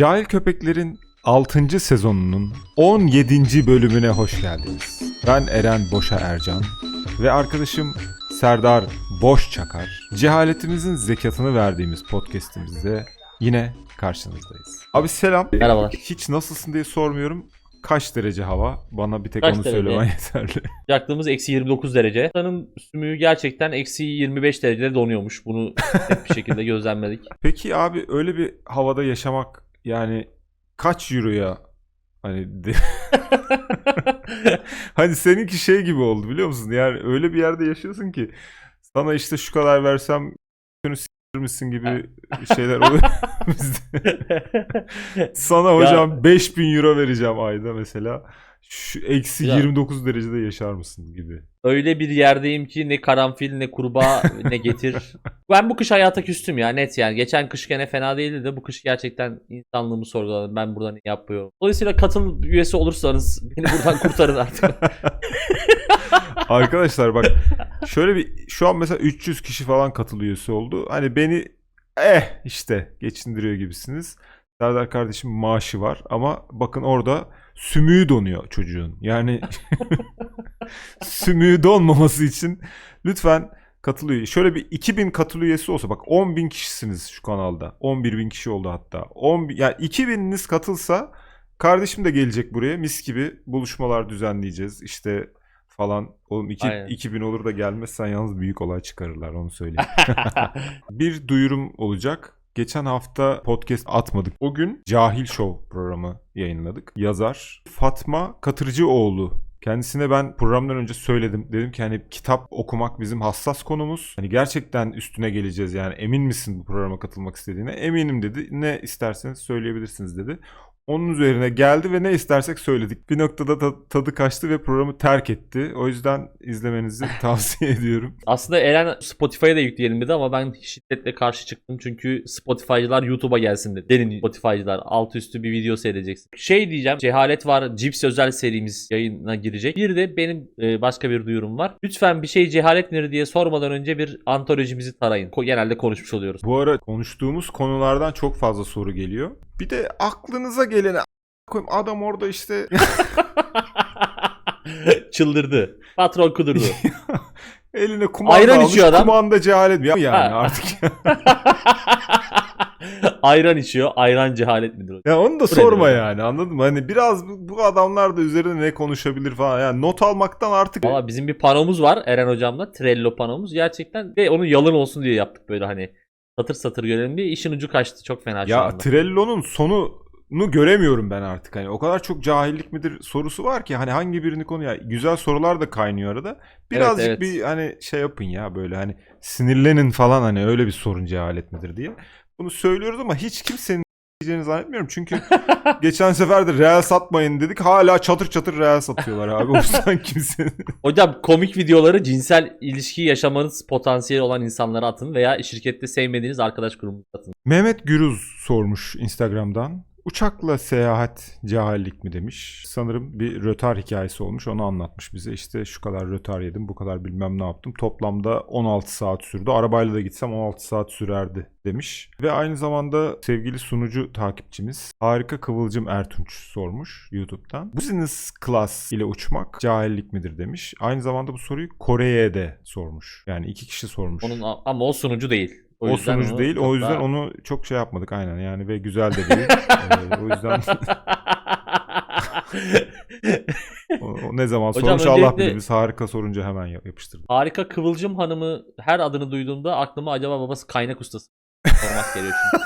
Cahil Köpekler'in 6. sezonunun 17. bölümüne hoş geldiniz. Ben Eren Boşa Ercan ve arkadaşım Serdar Boş Çakar. Cehaletimizin zekatını verdiğimiz podcast'imizde yine karşınızdayız. Abi selam. Merhabalar. Hiç nasılsın diye sormuyorum. Kaç derece hava? Bana bir tek Kaç onu derece? söylemen yeterli. Yaktığımız eksi 29 derece. Sanın sümüğü gerçekten eksi 25 derecede donuyormuş. Bunu net bir şekilde gözlemledik. Peki abi öyle bir havada yaşamak yani kaç euroya hani de- hani seninki şey gibi oldu biliyor musun? Yani öyle bir yerde yaşıyorsun ki sana işte şu kadar versem şunu s**tir misin gibi şeyler oluyor bizde. Sana hocam 5000 euro vereceğim ayda mesela. Şu eksi Ya. 29 derecede yaşar mısın gibi. Öyle bir yerdeyim ki ne karanfil ne kurbağa ne getir. Ben bu kış hayata küstüm ya net yani. Geçen kış gene fena değildi de bu kış gerçekten insanlığımı sorguladım. Ben burada ne yapıyorum. Dolayısıyla katıl üyesi olursanız beni buradan kurtarın artık. Arkadaşlar bak şöyle bir şu an mesela 300 kişi falan katıl üyesi oldu. Hani beni eh işte geçindiriyor gibisiniz. Serdar kardeşim maaşı var ama bakın orada sümüğü donuyor çocuğun. Yani sümüğü donmaması için lütfen katıl üye. Şöyle bir 2000 katıl üyesi olsa bak 10.000 kişisiniz şu kanalda. 11.000 kişi oldu hatta. 10 bin- yani 2000'iniz katılsa kardeşim de gelecek buraya mis gibi buluşmalar düzenleyeceğiz. İşte falan. Oğlum iki, Aynen. 2000 olur da gelmezsen yalnız büyük olay çıkarırlar onu söyleyeyim. bir duyurum olacak. Geçen hafta podcast atmadık. O gün Cahil Show programı yayınladık. Yazar Fatma Katırcıoğlu. Kendisine ben programdan önce söyledim. Dedim ki hani kitap okumak bizim hassas konumuz. Hani gerçekten üstüne geleceğiz yani. Emin misin bu programa katılmak istediğine? Eminim dedi. Ne isterseniz söyleyebilirsiniz dedi. Onun üzerine geldi ve ne istersek söyledik. Bir noktada ta- tadı kaçtı ve programı terk etti. O yüzden izlemenizi tavsiye ediyorum. Aslında Eren Spotify'a da yükleyelim dedi ama ben şiddetle karşı çıktım. Çünkü Spotify'cılar YouTube'a gelsin dedi. Derin Spotify'cılar altı üstü bir video seyredeceksin. Şey diyeceğim. Cehalet var. Cips özel serimiz yayına girecek. Bir de benim e, başka bir duyurum var. Lütfen bir şey cehalet nedir diye sormadan önce bir antolojimizi tarayın. Ko- genelde konuşmuş oluyoruz. Bu ara konuştuğumuz konulardan çok fazla soru geliyor. Bir de aklınıza gelene a- koyayım adam orada işte Çıldırdı. Patron kudurdu. eline kumanda Ayran almış içiyor adam. kumanda cehalet mi? Ya- Yani Ha. artık. ayran içiyor. Ayran cehalet midir? ya onu da Bu sorma nedir? yani anladın mı? Hani biraz bu, bu adamlar da üzerine ne konuşabilir falan. Yani not almaktan artık Valla bizim bir panomuz var Eren hocamla. Trello panomuz. Gerçekten ve onu yalın olsun diye yaptık böyle hani. Satır satır görelim diye işin ucu kaçtı. Çok fena şu Ya anda. Trello'nun sonunu göremiyorum ben artık. Hani o kadar çok cahillik midir sorusu var ki hani hangi birini konu ya güzel sorular da kaynıyor arada. Birazcık evet. bir hani şey yapın ya böyle hani sinirlenin falan hani öyle bir sorun cehalet midir diye. Bunu söylüyoruz ama hiç kimsenin diyeceğini zannetmiyorum. Çünkü geçen sefer de reel satmayın dedik. Hala çatır çatır reel satıyorlar abi. O kimsenin Hocam komik videoları cinsel ilişki yaşamanız potansiyeli olan insanlara atın veya şirkette sevmediğiniz arkadaş grubuna atın. Mehmet Gürüz sormuş Instagram'dan. Uçakla seyahat cahillik mi demiş. Sanırım bir rötar hikayesi olmuş. Onu anlatmış bize. İşte şu kadar rötar yedim, bu kadar bilmem ne yaptım. Toplamda 16 saat sürdü. Arabayla da gitsem 16 saat sürerdi demiş. Ve aynı zamanda sevgili sunucu takipçimiz Harika Kıvılcım Ertunç sormuş YouTube'dan. Business class ile uçmak cahillik midir demiş. Aynı zamanda bu soruyu Kore'ye de sormuş. Yani iki kişi sormuş. Onun ama o sunucu değil. O, sunucu onu değil. O yüzden daha- onu çok şey yapmadık aynen yani ve güzel de değil. Ee, o yüzden o, o ne zaman Hocam sormuş Allah bilir. Biz harika sorunca hemen yap- yapıştırdık. Harika Kıvılcım Hanım'ı her adını duyduğumda aklıma acaba babası kaynak ustası sormak geliyor çünkü.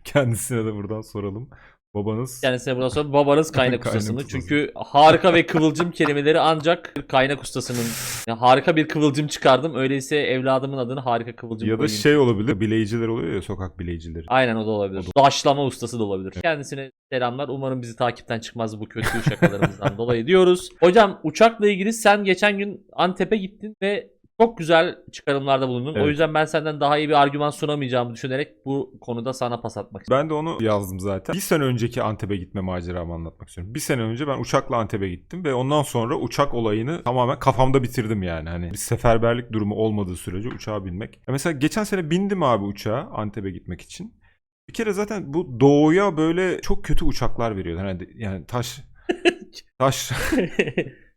Kendisine de buradan soralım. Babanız Kendisine buradan sonra babanız kaynak, Kaynak ustasını. ustası. Çünkü harika ve kıvılcım kelimeleri ancak kaynak ustasının Yani harika bir kıvılcım çıkardım. Öyleyse evladımın adını harika kıvılcım ya da koyayım. şey olabilir. Bileyiciler oluyor ya sokak bileyicileri. Aynen o da olabilir. Daşlama ustası da olabilir. Kendisine selamlar. Umarım bizi takipten çıkmaz bu kötü şakalarımızdan dolayı diyoruz. Hocam uçakla ilgili sen geçen gün Antep'e gittin ve çok güzel çıkarımlarda bulundun. O Evet. yüzden ben senden daha iyi bir argüman sunamayacağımı düşünerek bu konuda sana pas atmak istiyorum. Ben de onu yazdım zaten. Bir sene önceki Antep'e gitme maceramı anlatmak istiyorum. Bir sene önce ben uçakla Antep'e gittim ve ondan sonra uçak olayını tamamen kafamda bitirdim yani. Hani bir seferberlik durumu olmadığı sürece uçağa binmek. Ya mesela geçen sene bindim abi uçağa Antep'e gitmek için. Bir kere zaten bu doğuya böyle çok kötü uçaklar veriyorlar. Yani, yani taş taş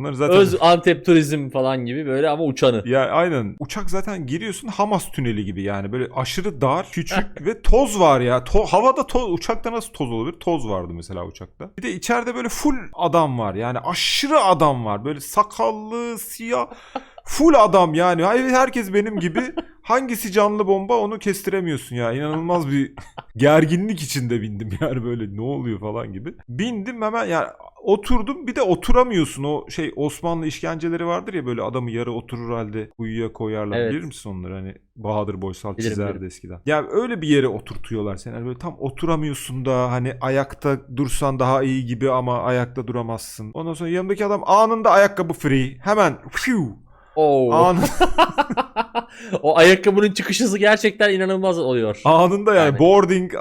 bunlar zaten Öz Antep turizm falan gibi böyle ama uçanı. ya aynen uçak zaten giriyorsun Hamas tüneli gibi yani böyle aşırı dar, küçük ve toz var ya. To- havada toz uçakta nasıl toz olabilir? Toz vardı mesela uçakta. Bir de içeride böyle full adam var. Yani aşırı adam var. Böyle sakallı, siyah full adam yani. Herkes benim gibi. Hangisi canlı bomba onu kestiremiyorsun ya. İnanılmaz bir gerginlik içinde bindim yani böyle ne oluyor falan gibi. Bindim hemen yani oturdum bir de oturamıyorsun. O şey Osmanlı işkenceleri vardır ya böyle adamı yarı oturur halde kuyuya koyarlar. Evet. Bilir misin onları hani Bahadır Boysal Bilirim, çizerdi bilirim. eskiden. Ya öyle bir yere oturtuyorlar seni. Hani böyle tam oturamıyorsun da hani ayakta dursan daha iyi gibi ama ayakta duramazsın. Ondan sonra yanımdaki adam anında ayakkabı free. Hemen phew, Oo. anında, o ayakkabının çıkış hızı gerçekten inanılmaz oluyor. anında yani, Yani. boarding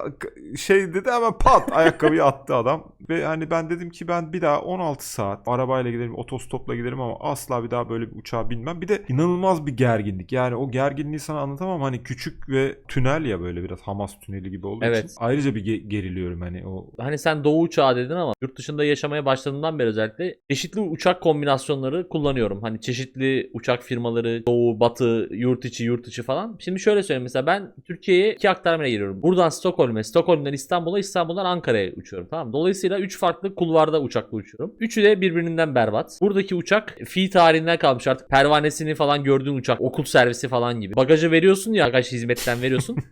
şey dedi hemen pat ayakkabıyı attı adam. Ve hani ben dedim ki ben bir daha 16 saat arabayla giderim, otostopla giderim ama asla bir daha böyle bir uçağa binmem. Bir de inanılmaz bir gerginlik. Yani o gerginliği sana anlatamam. Hani küçük ve tünel ya böyle biraz Hamas tüneli gibi olduğu Evet. için. Ayrıca bir ge- geriliyorum hani o Hani sen doğu uçağı dedin ama yurt dışında yaşamaya başladığımdan beri özellikle çeşitli uçak kombinasyonları kullanıyorum. Hani çeşitli uçak firmaları doğu, batı, yurt içi, yurt dışı falan. Şimdi şöyle söyleyeyim mesela ben Türkiye'ye iki aktarmayla giriyorum. Buradan Stockholm'e, Stockholm'dan İstanbul'a, İstanbul'dan Ankara'ya uçuyorum tamam mı? Dolayısıyla 3 farklı kulvarda uçakla uçuyorum. Üçü de birbirinden berbat. Buradaki uçak fi tarihinden kalmış artık pervanesini falan gördüğün uçak, okul servisi falan gibi. Bagajı veriyorsun ya bagaj hizmetten veriyorsun.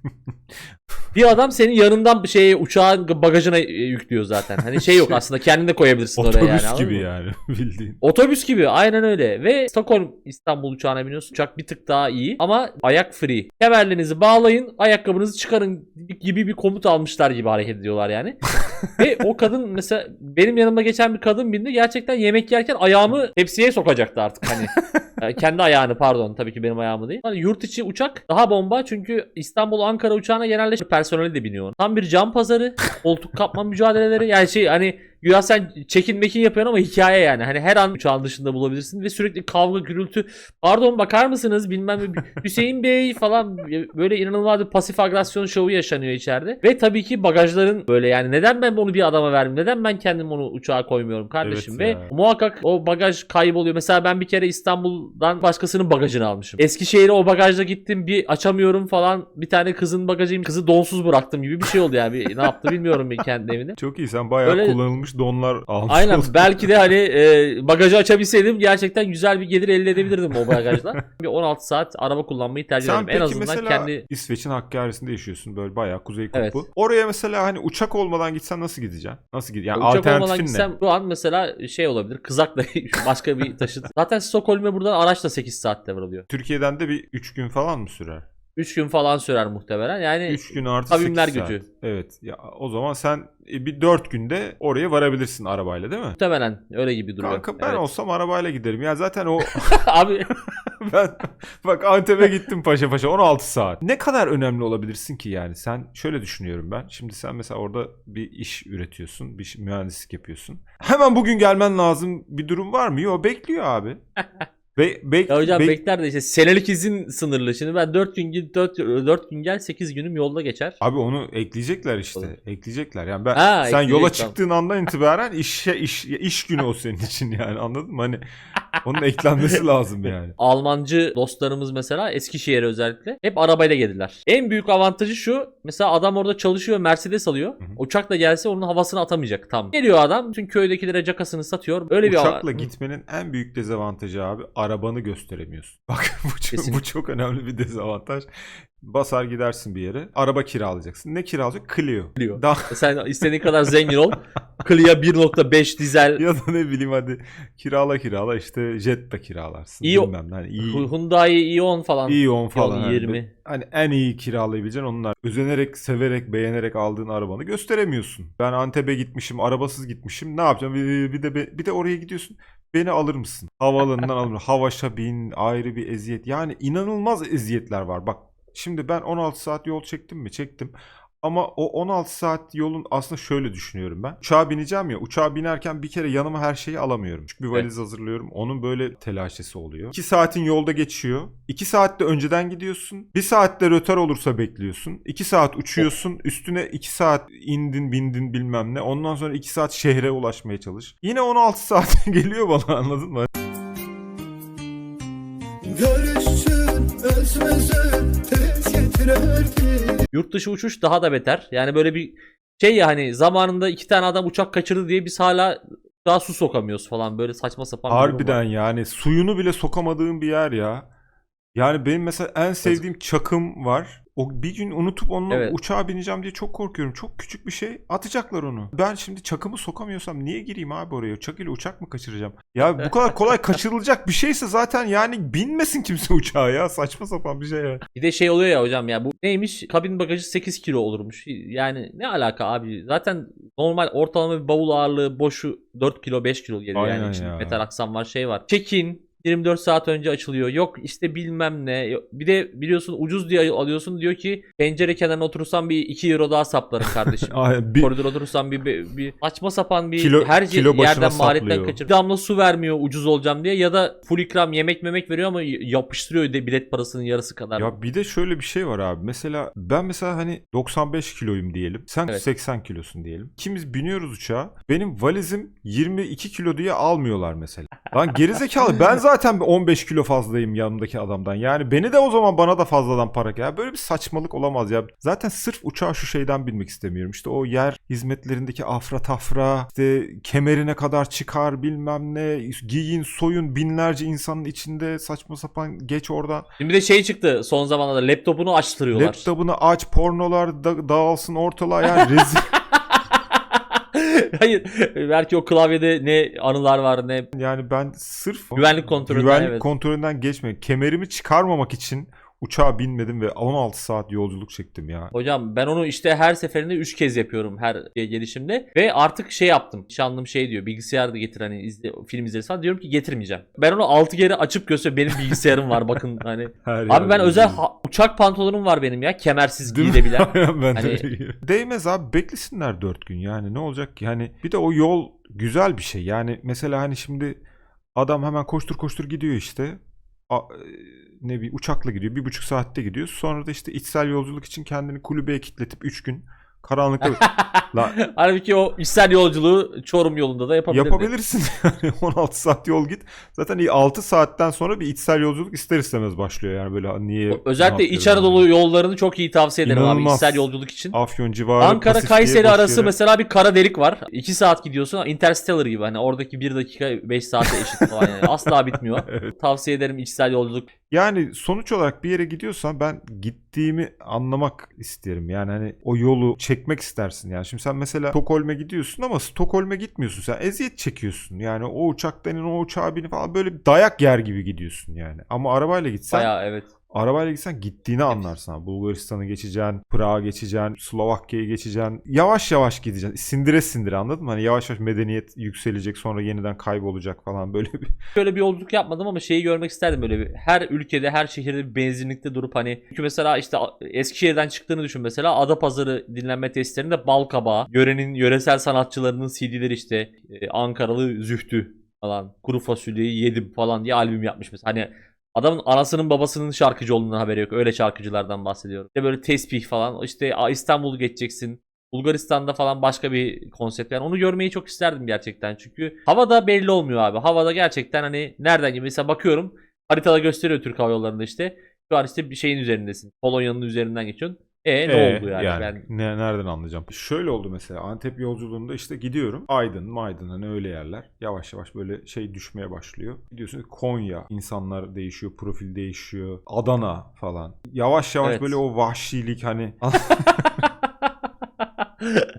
Bir adam senin yanından bir şeye uçağın bagajına e, yüklüyor zaten. Hani şey yok aslında kendin de koyabilirsin oraya otobüs yani. anladın gibi yani bildiğin. Otobüs gibi aynen öyle ve Stockholm İstanbul uçağına biniyorsun. Uçak bir tık daha iyi ama ayak free. Kemerlerinizi bağlayın, ayakkabınızı çıkarın gibi bir komut almışlar gibi hareket ediyorlar yani. ve o kadın mesela benim yanımda geçen bir kadın bindi gerçekten yemek yerken ayağımı tepsiye sokacaktı artık hani. Yani kendi ayağını pardon tabii ki benim ayağımı değil. Hani yurt içi uçak daha bomba çünkü İstanbul Ankara uçağına genelde personeli de biniyor. Tam bir cam pazarı, koltuk kapma mücadeleleri yani şey hani güya sen çekin mekin yapıyorsun ama hikaye yani. Hani her an uçağın dışında bulabilirsin ve sürekli kavga gürültü. Pardon bakar mısınız bilmem ne, Hüseyin Bey falan böyle inanılmaz bir pasif agresyon şovu yaşanıyor içeride. Ve tabii ki bagajların böyle yani neden ben bunu bir adama verdim? Neden ben kendim onu uçağa koymuyorum kardeşim? Evet ve ya. muhakkak o bagaj kayboluyor. Mesela ben bir kere İstanbul'dan başkasının bagajını almışım. Eskişehir'e o bagajla gittim bir açamıyorum falan. Bir tane kızın bagajıyım. Kızı donsuz bıraktım gibi bir şey oldu yani. Bir, ne yaptı bilmiyorum bir kendi evinde. Çok iyi sen bayağı Öyle- kullanılmış donlar almış Aynen oldun. belki de hani e, bagajı açabilseydim gerçekten güzel bir gelir elde edebilirdim o bagajla. bir 16 saat araba kullanmayı tercih ederim. En azından mesela kendi İsveç'in Hakkari'sinde yaşıyorsun böyle bayağı kuzey kutbu. Evet. Oraya mesela hani uçak olmadan gitsen nasıl gideceksin? Nasıl gideceksin? Yani uçak olmadan alternatifin ne? gitsem şu an mesela şey olabilir. Kızakla başka bir taşıt. Zaten Stockholm'e buradan araçla 8 saatte varılıyor. Türkiye'den de bir 3 gün falan mı sürer? 3 gün falan sürer muhtemelen. Yani 3 gün artı kavimler 8 saat. gücü. Evet. Ya o zaman sen e, bir 4 günde oraya varabilirsin arabayla değil mi? muhtemelen öyle gibi duruyor. Kanka ben Evet. olsam arabayla giderim. Ya zaten o Abi ben bak Antep'e gittim paşa paşa 16 saat. Ne kadar önemli olabilirsin ki yani? Sen şöyle düşünüyorum ben. Şimdi sen mesela orada bir iş üretiyorsun, bir mühendislik yapıyorsun. Hemen bugün gelmen lazım bir durum var mı? Yok bekliyor abi. Be, bek- ya hocam bek- bekler de işte senelik izin sınırlı. Şimdi ben 4 gün git 4, 4 gün gel 8 günüm yolda geçer. Abi onu ekleyecekler işte. Olur. Ekleyecekler. Yani ben Ha, sen yola çıktığın andan itibaren işe iş iş günü o senin için yani anladın mı? Hani onun eklenmesi lazım yani. Almancı dostlarımız mesela Eskişehir'e özellikle hep arabayla gelirler. En büyük avantajı şu. Mesela adam orada çalışıyor Mercedes alıyor. hı. Uçakla gelse onun havasını atamayacak tam. Geliyor adam bütün köydekilere cakasını satıyor. Öyle bir Uçakla Hı. gitmenin en büyük dezavantajı abi arabanı gösteremiyorsun. Bak bu çok, bu çok önemli bir dezavantaj. Basar gidersin bir yere. Araba kiralayacaksın. Ne kiralayacak? Clio. Clio. Daha Sen istediğin kadar zengin ol. Clio 1.5 dizel ya da ne bileyim hadi kirala kirala işte Jetta kiralarsın. İyi- Bilmem. Hani iyi, Hyundai Ion falan. iyi on falan. Ion hani. 20. Hani en iyi kiralayabileceğin onlar. Özenerek, severek, beğenerek aldığın arabanı gösteremiyorsun. Ben Antep'e gitmişim, arabasız gitmişim. Ne yapacağım? Bir, bir de bir de oraya gidiyorsun. Beni alır mısın? Havaalanından alır? Havaşa bin, ayrı bir eziyet. Yani inanılmaz eziyetler var. Bak şimdi ben 16 saat yol çektim mi? Çektim. Ama o 16 saat yolun aslında şöyle düşünüyorum ben. Uçağa bineceğim ya. Uçağa binerken bir kere yanıma her şeyi alamıyorum. Çünkü bir valiz hazırlıyorum. Onun böyle telaşesi oluyor. 2 saatin yolda geçiyor. 2 saatte önceden gidiyorsun. 1 saatte rötar olursa bekliyorsun. 2 saat uçuyorsun. Üstüne 2 saat indin bindin bilmem ne. Ondan sonra 2 saat şehre ulaşmaya çalış. Yine 16 saat geliyor bana anladın mı? Görüşsün özmezön tez getirirdi Yurt dışı uçuş daha da beter. Yani böyle bir şey ya hani zamanında iki tane adam uçak kaçırdı diye biz hala daha su sokamıyoruz falan. Böyle saçma sapan. Harbiden yani suyunu bile sokamadığım bir yer ya. Yani benim mesela en sevdiğim çakım var. O bir gün unutup onunla Evet. uçağa bineceğim diye çok korkuyorum. Çok küçük bir şey atacaklar onu. Ben şimdi çakımı sokamıyorsam niye gireyim abi oraya? Çak ile uçak mı kaçıracağım? Ya bu kadar kolay kaçırılacak bir şeyse zaten yani binmesin kimse uçağa ya. Saçma sapan bir şey ya. Bir de şey oluyor ya hocam ya bu neymiş? Kabin bagajı 8 kilo olurmuş. Yani ne alaka abi? Zaten normal ortalama bir bavul ağırlığı boşu 4 kilo 5 kilo geliyor Aynen yani. İçinde ya. metal aksam var şey var. Check-in 24 saat önce açılıyor. Yok işte bilmem ne. Bir de biliyorsun ucuz diye alıyorsun diyor ki pencere kenarına oturursan bir 2 euro daha saplarım kardeşim. Ay, bir, Koridor oturursan bir, bir, bir saçma sapan bir Kilo- her şey kilo yerden maliyetten kaçır. Bir damla su vermiyor ucuz olacağım diye ya da full ikram yemek memek veriyor ama yapıştırıyor de bilet parasının yarısı kadar. Ya bir de şöyle bir şey var abi. Mesela ben mesela hani 95 kiloyum diyelim. Sen Evet. 80 kilosun diyelim. İkimiz biniyoruz uçağa. Benim valizim 22 kilo diye almıyorlar mesela. Lan gerizekalı ben zaten bir 15 kilo fazlayım yanımdaki adamdan. Yani beni de o zaman bana da fazladan para. Ya böyle bir saçmalık olamaz ya. Zaten sırf uçağa şu şeyden binmek istemiyorum. İşte o yer hizmetlerindeki afra tafra, işte kemerine kadar çıkar bilmem ne, giyin soyun binlerce insanın içinde saçma sapan geç oradan. Şimdi bir de şey çıktı son zamanlarda laptopunu açtırıyorlar. Laptopunu aç, pornolar da- dağılsın ortalığa yani rezil. Hayır. Belki o klavyede ne anılar var ne yani ben sırf Güvenlik kontrolünden, güvenlik evet. kontrolünden geçme. Kemerimi çıkarmamak için uçağa binmedim ve 16 saat yolculuk çektim ya. Hocam ben onu işte her seferinde 3 kez yapıyorum her gelişimde ve artık şey yaptım. Nişanlım şey diyor bilgisayar da getir hani izle, film izleriz falan diyorum ki getirmeyeceğim. Ben onu 6 kere açıp göster benim bilgisayarım var bakın hani. Her Abi ben özel ha- uçak pantolonum var benim ya kemersiz giyilebilen. ben Hani-. Değmez abi beklesinler 4 gün yani ne olacak ki? Yani bir de o yol güzel bir şey. Yani mesela hani şimdi adam hemen koştur koştur gidiyor işte. E, ne bir uçakla gidiyor. Bir buçuk saatte gidiyor. Sonra da işte içsel yolculuk için kendini kulübeye kilitletip 3 gün karanlıkta La- Halbuki o içsel yolculuğu Çorum yolunda da yapabilirdi. yapabilirsin. Yani 16 saat yol git. Zaten iyi 6 saatten sonra bir içsel yolculuk ister istemez başlıyor. Yani böyle niye Özellikle İç Anadolu yollarını çok iyi tavsiye ederim abi İnanılmaz. içsel yolculuk için. Afyon civarı Ankara Kayseri arası yere- mesela bir kara delik var. 2 saat gidiyorsun. Interstellar gibi hani oradaki 1 dakika 5 saate eşit falan yani. Asla bitmiyor. Evet. Tavsiye ederim içsel yolculuk. Yani sonuç olarak bir yere gidiyorsan ben gittiğimi anlamak isterim. Yani hani o yolu çekmek istersin. Yani şimdi sen mesela Stockholm'e gidiyorsun ama Stockholm'e gitmiyorsun. Sen eziyet çekiyorsun. Yani o uçaktan o uçağa bin falan böyle bir dayak yer gibi gidiyorsun yani. Ama arabayla gitsen Bayağı evet. Arabayla gitsen gittiğini anlarsın. Bulgaristan'ı geçeceksin, Prag'a geçeceksin, Slovakya'yı geçeceksin. Yavaş yavaş gideceksin. Sindire sindire anladın mı? Hani yavaş yavaş medeniyet yükselecek sonra yeniden kaybolacak falan böyle bir. Şöyle bir yolculuk yapmadım ama şeyi görmek isterdim böyle bir. Her ülkede, her şehirde bir benzinlikte durup hani çünkü mesela işte Eskişehir'den çıktığını düşün mesela Adapazarı dinlenme tesislerinde bal kabağı, yörenin yöresel sanatçılarının CD'leri işte e, Ankaralı Zühtü falan, kuru fasulyeyi yedim falan diye albüm yapmış mesela. Hani Adamın anasının babasının şarkıcı olduğundan haberi yok. Öyle şarkıcılardan bahsediyorum. İşte böyle tesbih falan. İşte "Aa, İstanbul geçeceksin. Bulgaristan'da falan başka bir konsept. Yani onu görmeyi çok isterdim gerçekten. Çünkü havada belli olmuyor abi. Havada gerçekten hani nereden gibi mesela bakıyorum haritada gösteriyor Türk Hava Yolları'nda işte. Şu an işte bir şeyin üzerindesin. Polonya'nın üzerinden geçiyorsun. E ne Ee, oldu yani? Ben ne, nereden anlayacağım? Şöyle oldu mesela Antep yolculuğunda işte gidiyorum. Aydın, Maydın hani öyle yerler. Yavaş yavaş böyle şey düşmeye başlıyor. Gidiyorsun Konya. insanlar değişiyor, profil değişiyor. Adana falan. Yavaş yavaş Evet. böyle o vahşilik hani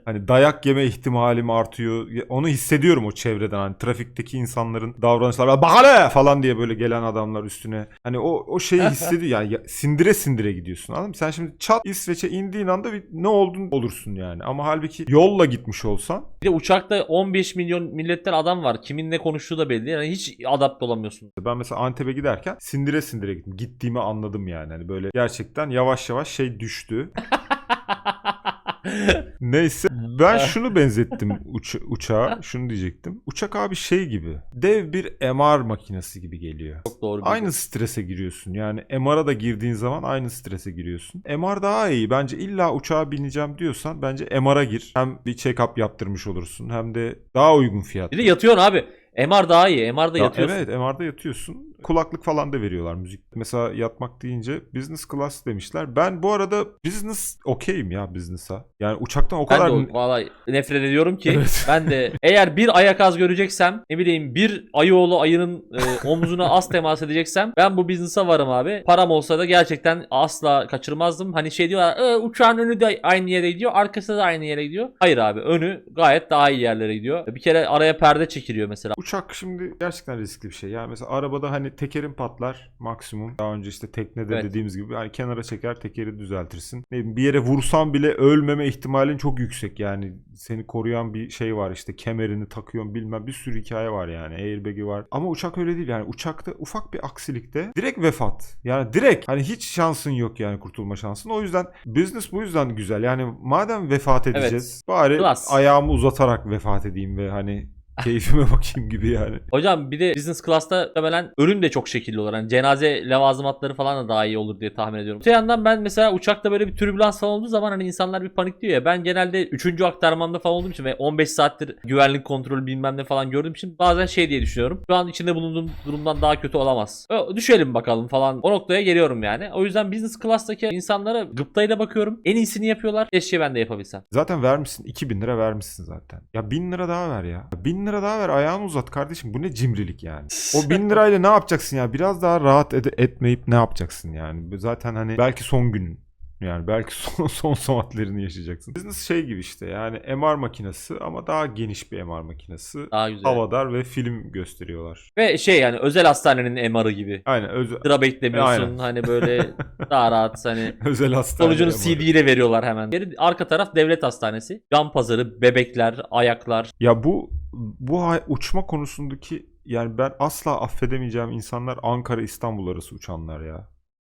Hani dayak yeme ihtimalim artıyor. Onu hissediyorum o çevreden. Hani trafikteki insanların davranışları bahane falan diye böyle gelen adamlar üstüne. Hani o o şeyi hissediyor. Yani ya- sindire sindire gidiyorsun. Anladın mı? Sen şimdi çat İsveç'e indiğin anda bir ne oldun olursun yani. Ama halbuki yolla gitmiş olsan bir de uçakta 15 milyon milletten adam var. Kimin ne konuştuğu da belli. Yani hiç adapte olamıyorsun. ben mesela Antep'e giderken sindire sindire gittim. Gittiğimi anladım yani. Hani böyle gerçekten yavaş yavaş şey düştü. Neyse ben şunu benzettim uç- uçağa. Şunu diyecektim. Uçak abi şey gibi. Dev bir MR makinesi gibi geliyor. Çok doğru. Aynı strese giriyorsun. Yani MR'a da girdiğin zaman aynı strese giriyorsun. MR daha iyi. Bence illa uçağa bineceğim diyorsan bence MR'a gir. Hem bir check-up yaptırmış olursun hem de daha uygun fiyat. Bir de yatıyorsun abi. MR daha iyi. MR'da Ya yatıyorsun. Evet MR'da yatıyorsun. Kulaklık falan da veriyorlar müzik. Mesela yatmak deyince business class demişler. Ben bu arada business okeyim ya business'a. Yani uçaktan o Ben kadar... de o- vallahi nefret ediyorum ki Evet. ben de eğer bir ayak az göreceksem ne bileyim bir ayıoğlu ayının e, omzuna az temas edeceksem ben bu business'a varım abi. Param olsa da gerçekten asla kaçırmazdım. Hani şey diyorlar "E, uçağın önü de aynı yere gidiyor arkası da aynı yere gidiyor. Hayır abi önü gayet daha iyi yerlere gidiyor. Bir kere araya perde çekiliyor mesela. Uçak şimdi gerçekten riskli bir şey. Yani mesela arabada hani tekerin patlar maksimum. Daha önce işte teknede Evet. dediğimiz gibi hani kenara çeker tekeri düzeltirsin. Bir yere vursan bile ölmeme ihtimalin çok yüksek. Yani seni koruyan bir şey var işte kemerini takıyorsun bilmem bir sürü hikaye var yani. Airbag'i var. Ama uçak öyle değil yani. Uçakta ufak bir aksilikte direkt vefat. Yani direkt hani hiç şansın yok yani kurtulma şansın. O yüzden business bu yüzden güzel. Yani madem vefat edeceğiz bari Class. ayağımı uzatarak vefat edeyim ve hani keyfime bakayım gibi yani. Hocam bir de business class'ta muhtemelen ölüm de çok şekilli olur. Yani cenaze levazımatları falan da daha iyi olur diye tahmin ediyorum. Öte yandan ben mesela uçakta böyle bir türbülans falan olduğu zaman hani insanlar bir panikliyor ya. Ben genelde 3. aktarmanda falan olduğum için ve 15 saattir güvenlik kontrolü bilmem ne falan gördüğüm için bazen şey diye düşünüyorum. Şu an içinde bulunduğum durumdan daha kötü olamaz. Ö, Düşelim bakalım falan. O noktaya geliyorum yani. O yüzden business class'taki insanlara gıptayla bakıyorum. En iyisini yapıyorlar. Keşke ben de yapabilsem. Zaten vermişsin 2000 lira vermişsin zaten. Ya 1000 lira daha ver ya. 1000 lira daha ver ayağını uzat kardeşim. Bu ne cimrilik yani. O 1000 lirayla ne yapacaksın ya? Biraz daha rahat ede- etmeyip ne yapacaksın yani? Zaten hani belki son günün. Yani belki son, son saatlerini yaşayacaksın. Business şey gibi işte yani MR makinesi ama daha geniş bir MR makinesi. Daha güzel. Havadar ve film gösteriyorlar. Ve şey yani özel hastanenin MR'ı gibi. Aynen özel, Sıra beklemiyorsun. Aynen. hani böyle daha rahat hani özel hastane. Sonucunu. CD ile veriyorlar hemen. Geri- Arka taraf devlet hastanesi. Can pazarı, bebekler, ayaklar. Ya bu bu uçma konusundaki yani ben asla affedemeyeceğim insanlar Ankara İstanbul arası uçanlar ya.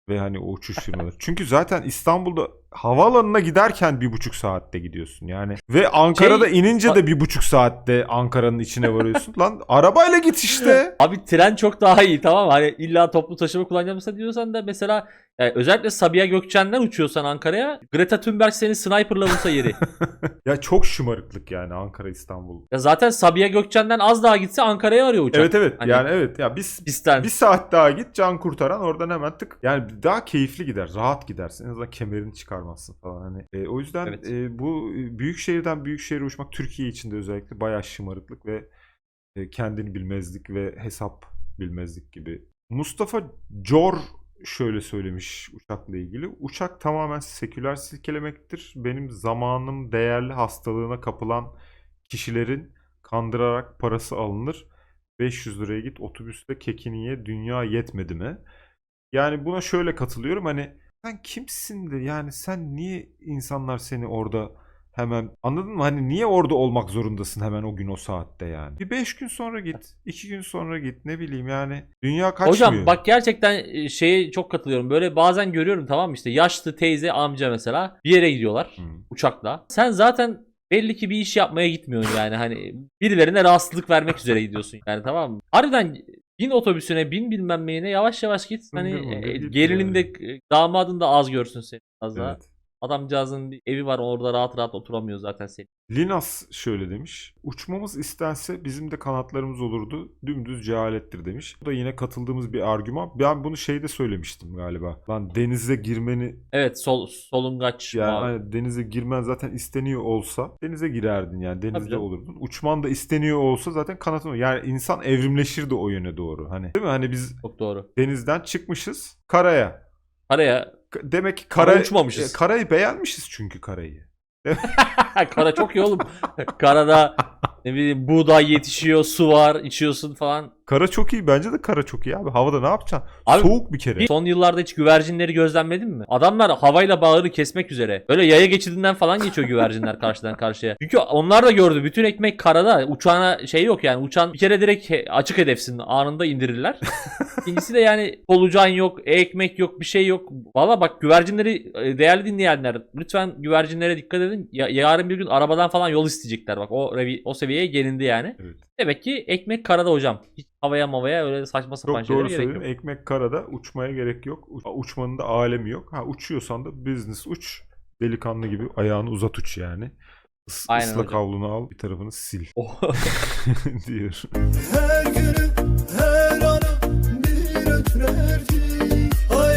Ve hani o uçuş firmaları. Çünkü zaten İstanbul'da havaalanına giderken bir buçuk saatte gidiyorsun yani. Ve Ankara'da Şey- inince de bir buçuk saatte Ankara'nın içine varıyorsun. Lan arabayla git işte. Abi tren çok daha iyi tamam mı? Hani illa toplu taşıma kullanacağım diyorsan da mesela yani özellikle Sabiha Gökçen'den uçuyorsan Ankara'ya Greta Thunberg seni sniperla vursa yeri. ya çok şımarıklık yani Ankara İstanbul. ya zaten Sabiha Gökçen'den az daha gitse Ankara'ya arıyor uçak. Evet evet Hani- yani evet ya biz Pisten. bir saat daha git can kurtaran oradan hemen tık. Yani daha keyifli gider rahat gidersin en azından kemerini çıkarmazsın falan hani. E, o yüzden Evet. e, bu e, büyük şehirden büyük şehre uçmak Türkiye içinde özellikle bayağı şımarıklık ve e, kendini bilmezlik ve hesap bilmezlik gibi. Mustafa Cor şöyle söylemiş uçakla ilgili. Uçak tamamen seküler silkelemektir. Benim zamanım değerli hastalığına kapılan kişilerin kandırarak parası alınır. 500 liraya git otobüste kekini ye dünya yetmedi mi? Yani buna şöyle katılıyorum hani sen kimsin de yani sen niye insanlar seni orada hemen anladın mı? Hani niye orada olmak zorundasın hemen o gün o saatte yani? Bir 5 gün sonra git, 2 gün sonra git ne bileyim yani dünya kaçmıyor. Hocam bak gerçekten e, şeye çok katılıyorum. Böyle bazen görüyorum tamam mı işte yaşlı teyze amca mesela bir yere gidiyorlar Hı. uçakla. Sen zaten belli ki bir iş yapmaya gitmiyorsun yani hani birilerine rahatsızlık vermek üzere gidiyorsun yani tamam mı? Harbiden bin otobüsüne bin bilmem neyine yavaş yavaş git. Hani hıngır e, git gelininde yani. e, damadın da az görsün seni az daha. Evet. Adamcağızın bir evi var orada rahat rahat oturamıyor zaten seni. Linas şöyle demiş. Uçmamız istense bizim de kanatlarımız olurdu. Dümdüz cehalettir demiş. Bu da yine katıldığımız bir argüman. Ben bunu şeyde söylemiştim galiba. Lan denize girmeni Evet sol solungaç yani mavi. hani denize girmen zaten isteniyor olsa denize girerdin yani denizde olurdun. Uçman da isteniyor olsa zaten kanatın yani insan evrimleşirdi o yöne doğru. Hani değil mi? Hani biz Çok doğru. denizden çıkmışız karaya. Araya K- Demek ki Ama kara uçmamışız. e, karayı beğenmişiz çünkü karayı. Kara çok iyi oğlum. Karada ne bileyim buğday yetişiyor, su var, içiyorsun falan. Kara çok iyi. Bence de kara çok iyi abi. Havada ne yapacaksın? Abi, Soğuk bir kere. Son yıllarda hiç güvercinleri gözlemledin mi? Adamlar havayla bağırı kesmek üzere. Böyle yaya geçidinden falan geçiyor güvercinler karşıdan karşıya. Çünkü onlar da gördü. Bütün ekmek karada. Uçağına şey yok yani. Uçan bir kere direkt açık hedefsin. Anında indirirler. İkincisi de yani solucan yok, ekmek yok, bir şey yok. Valla bak güvercinleri e, değerli dinleyenler lütfen güvercinlere dikkat edin. Ya, yarın bir gün arabadan falan yol isteyecekler. Bak o o seviyeye gelindi yani. Evet. Demek ki ekmek karada hocam. Hiç havaya mavaya öyle saçma sapan Çok şeylere doğru gerek yok. söyledin. Ekmek karada uçmaya gerek yok. U- Uçmanın da alemi yok. Ha uçuyorsan da business uç. Delikanlı gibi ayağını uzat uç yani. Is- Aynen ıslak hocam. havlunu al bir tarafını sil Oh. diyor. Her günüm her anım bir ötürerdik Ay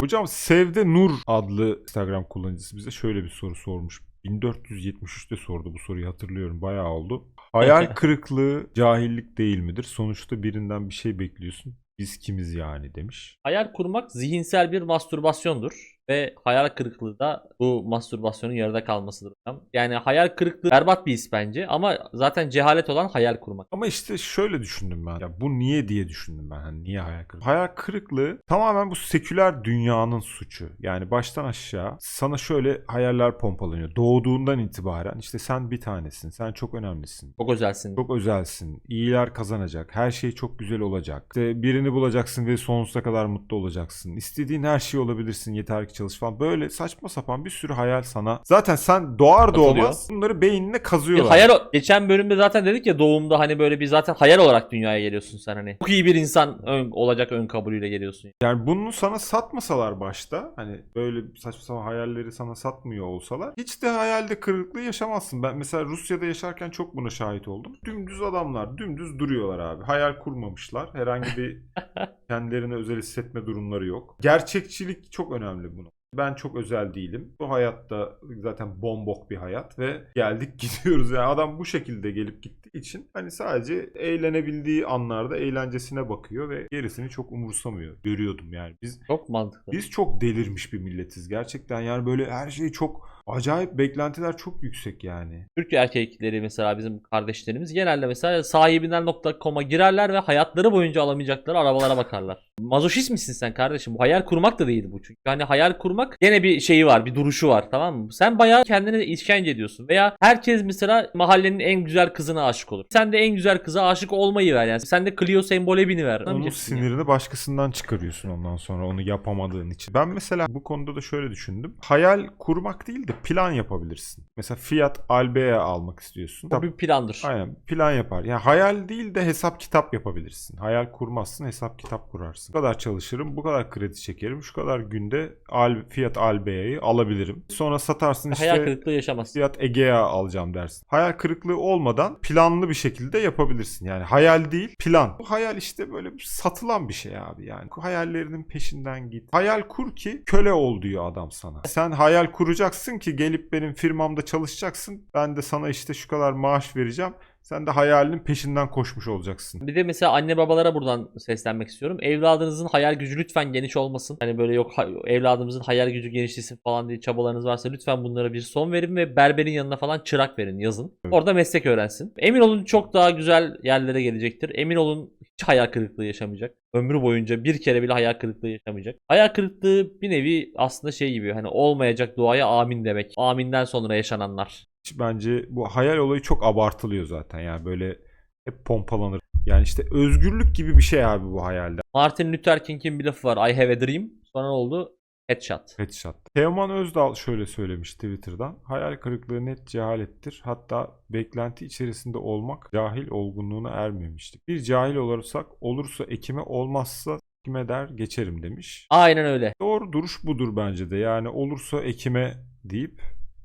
Hocam Sevde Nur adlı Instagram kullanıcısı bize şöyle bir soru sormuş. 1473'te sordu bu soruyu hatırlıyorum. Bayağı oldu. Hayal kırıklığı cahillik değil midir? Sonuçta birinden bir şey bekliyorsun. Biz kimiz yani demiş. Hayal kurmak zihinsel bir mastürbasyondur. Ve hayal kırıklığı da bu mastürbasyonun yarıda kalmasıdır. hocam. Yani hayal kırıklığı berbat bir his bence ama zaten cehalet olan hayal kurmak. Ama işte şöyle düşündüm ben. Ya bu niye diye düşündüm ben. Hani niye hayal kırıklığı? Hayal kırıklığı tamamen bu seküler dünyanın suçu. Yani baştan aşağı sana şöyle hayaller pompalanıyor. Doğduğundan itibaren işte sen bir tanesin. Sen çok önemlisin. Çok özelsin. Çok özelsin. İyiler kazanacak. Her şey çok güzel olacak. İşte birini bulacaksın ve sonsuza kadar mutlu olacaksın. İstediğin her şey olabilirsin yeter ki çalış falan. Böyle saçma sapan bir sürü hayal sana. Zaten sen doğar doğmaz bunları beynine Bir kazıyorlar. hayal geçen bölümde zaten dedik ya doğumda hani böyle bir zaten hayal olarak dünyaya geliyorsun sen hani. Çok iyi bir insan ön, olacak ön kabulüyle geliyorsun. Yani bunu sana satmasalar başta hani böyle saçma sapan hayalleri sana satmıyor olsalar hiç de hayalde kırıklığı yaşamazsın. Ben mesela Rusya'da yaşarken çok buna şahit oldum. Dümdüz adamlar dümdüz duruyorlar abi. Hayal kurmamışlar. Herhangi bir kendilerine özel hissetme durumları yok. Gerçekçilik çok önemli bunu. Ben çok özel değilim. Bu hayatta zaten bombok bir hayat ve geldik gidiyoruz. Yani adam bu şekilde gelip gittiği için hani sadece eğlenebildiği anlarda eğlencesine bakıyor ve gerisini çok umursamıyor. Görüyordum yani. Biz Çok mantıklı. biz çok delirmiş bir milletiz gerçekten. Yani böyle her şey çok acayip beklentiler çok yüksek yani. Türk erkekleri mesela bizim kardeşlerimiz genelde mesela sahibinden.com'a girerler ve hayatları boyunca alamayacakları arabalara bakarlar. Mazoşist misin sen kardeşim? Bu hayal kurmak da değil bu çünkü. Hani hayal kurmak gene bir şeyi var, bir duruşu var tamam mı? Sen bayağı kendine işkence ediyorsun. Veya herkes mesela mahallenin en güzel kızına aşık olur. Sen de en güzel kıza aşık olmayı ver yani. Sen de Clio sembole biniver. Onun Anlamayacaksın yani. sinirini başkasından çıkarıyorsun ondan sonra onu yapamadığın için. Ben mesela bu konuda da şöyle düşündüm. Hayal kurmak değil de plan yapabilirsin. Mesela Fiat Albea almak istiyorsun. Bu bir plandır. Aynen plan yapar. Yani hayal değil de hesap kitap yapabilirsin. Hayal kurmazsın hesap kitap kurarsın. Bu kadar çalışırım, bu kadar kredi çekerim, şu kadar günde Al, Fiat Albea'yı alabilirim. Sonra satarsın işte Hayal kırıklığı yaşamazsın. Fiat Egea alacağım dersin. Hayal kırıklığı olmadan planlı bir şekilde yapabilirsin. Yani hayal değil plan. Bu hayal işte böyle satılan bir şey abi yani. Hayallerinin peşinden git. Hayal kur ki köle ol diyor adam sana. Sen hayal kuracaksın ki gelip benim firmamda çalışacaksın. Ben de sana işte şu kadar maaş vereceğim. Sen de hayalinin peşinden koşmuş olacaksın. Bir de mesela anne babalara buradan seslenmek istiyorum. Evladınızın hayal gücü lütfen geniş olmasın. Hani böyle yok evladımızın hayal gücü genişlesin falan diye çabalarınız varsa lütfen bunlara bir son verin ve berberin yanına falan çırak verin yazın. Evet. Orada meslek öğrensin. Emin olun çok daha güzel yerlere gelecektir. Emin olun hiç hayal kırıklığı yaşamayacak. Ömrü boyunca bir kere bile hayal kırıklığı yaşamayacak. Hayal kırıklığı bir nevi aslında şey gibi hani olmayacak duaya amin demek. Aminden sonra yaşananlar. Bence bu hayal olayı çok abartılıyor zaten. Yani böyle hep pompalanır. Yani işte özgürlük gibi bir şey abi bu hayalde. Martin Luther King'in bir lafı var. I have a dream. Sonra ne oldu? Headshot. Headshot. Teoman Özdal şöyle söylemiş Twitter'dan. Hayal kırıklığı net cehalettir. Hatta beklenti içerisinde olmak cahil olgunluğuna ermemiştik. Bir cahil olursak olursa ekime olmazsa kime der geçerim demiş. Aynen öyle. Doğru duruş budur bence de. Yani olursa ekime deyip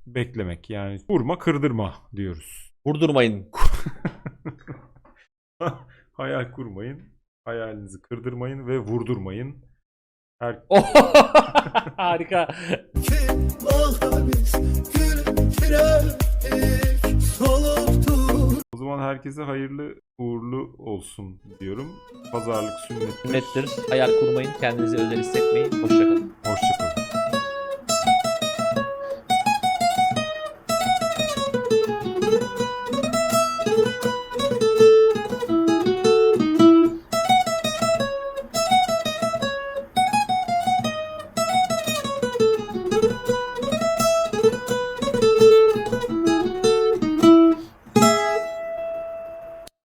beklemek. Yani vurma kırdırma diyoruz. Vurdurmayın. Hayal kurmayın. Hayalinizi kırdırmayın ve vurdurmayın. Her Harika. Solup dur O zaman herkese hayırlı uğurlu olsun diyorum. Pazarlık sünnettir. Sünnettir. Hayal kurmayın. Kendinizi özel hissetmeyin. Hoşçakalın. Hoşçakalın.